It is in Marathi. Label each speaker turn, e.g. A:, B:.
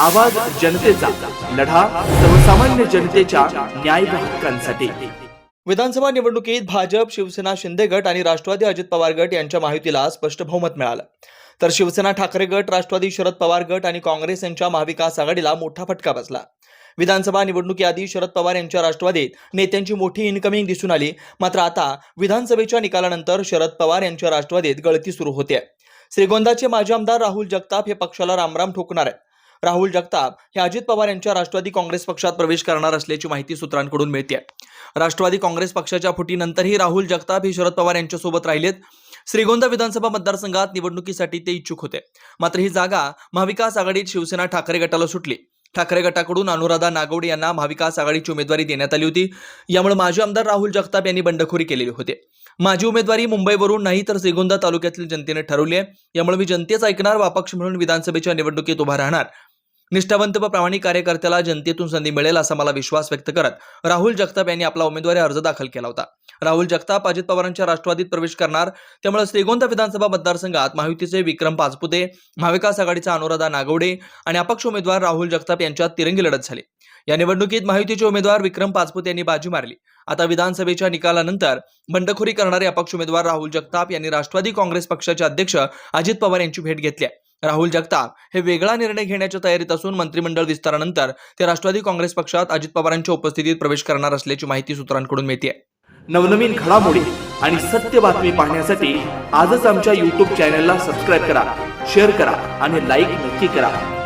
A: आवाज जनतेचा लढा सर्वसामान्य जनतेच्या न्याय हक्कांसाठी.
B: विधानसभा निवडणुकीत भाजप शिवसेना शिंदे गट आणि राष्ट्रवादी अजित पवार गट यांच्या माहितीला स्पष्ट बहुमत मिळालं. तर शिवसेना ठाकरे गट राष्ट्रवादी शरद पवार गट आणि काँग्रेस यांच्या महाविकास आघाडीला मोठा फटका बसला. विधानसभा निवडणुकीआधी शरद पवार यांच्या राष्ट्रवादीत नेत्यांची मोठी इनकमिंग दिसून आली. मात्र आता विधानसभेच्या निकालानंतर शरद पवार यांच्या राष्ट्रवादीत गळती सुरू होते श्रीगोंदाचे माजी आमदार राहुल जगताप हे पक्षाला रामराम ठोकणार आहेत. राहुल जगताप हे अजित पवार यांच्या राष्ट्रवादी काँग्रेस पक्षात प्रवेश करणार असल्याची माहिती सूत्रांकडून मिळते राष्ट्रवादी काँग्रेस पक्षाच्या फुटीनंतरही राहुल जगताप हे शरद पवार यांच्यासोबत राहिलेत. श्रीगोंदा विधानसभा मतदारसंघात निवडणुकीसाठी ते इच्छुक होते. मात्र ही जागा महाविकास आघाडीत शिवसेना ठाकरे गटाला सुटली. ठाकरे गटाकडून अनुराधा नागवडे यांना महाविकास आघाडीची उमेदवारी देण्यात आली होती. यामुळे माजी आमदार राहुल जगताप यांनी बंडखोरी केलेली होती. माझी उमेदवारी मुंबईवरून नाही तर श्रीगोंदा तालुक्यातील जनतेने ठरवली आहे. यामुळे मी जनतेच ऐकणार व अपक्ष म्हणून विधानसभेच्या निवडणुकीत उभा राहणार. निष्ठावंत व प्रामाणिक कार्यकर्त्याला जनतेतून संधी मिळेल असा मला विश्वास व्यक्त करत राहुल जगताप यांनी आपला उमेदवारी अर्ज दाखल केला होता. राहुल जगताप अजित पवारांच्या राष्ट्रवादीत प्रवेश करणार त्यामुळे श्रीगोंदा विधानसभा मतदारसंघात महायुतीचे विक्रम पाचपुते महाविकास आघाडीचा अनुराधा नागवडे आणि अपक्ष उमेदवार राहुल जगताप यांच्यात तिरंगी लढत झाली. या निवडणुकीत महायुतीचे उमेदवार विक्रम पाचपुते यांनी बाजी मारली. आता विधानसभेच्या निकालानंतर बंडखोरी करणारे अपक्ष उमेदवार राहुल जगताप यांनी राष्ट्रवादी काँग्रेस पक्षाचे अध्यक्ष अजित पवार यांची भेट घेतली आहे. राहुल जगताप हे वेगळा निर्णय घेण्याच्या तयारीत असून मंत्रिमंडळ विस्तारानंतर ते राष्ट्रवादी काँग्रेस पक्षात अजित पवारांच्या उपस्थितीत प्रवेश करणार असल्याची माहिती सूत्रांकडून मिळते
A: नवनवीन घडामोडी आणि सत्य बातमी पाहण्यासाठी आजच आमच्या यूट्यूब चॅनलला सबस्क्राईब करा शेअर करा आणि लाईक नक्की करा.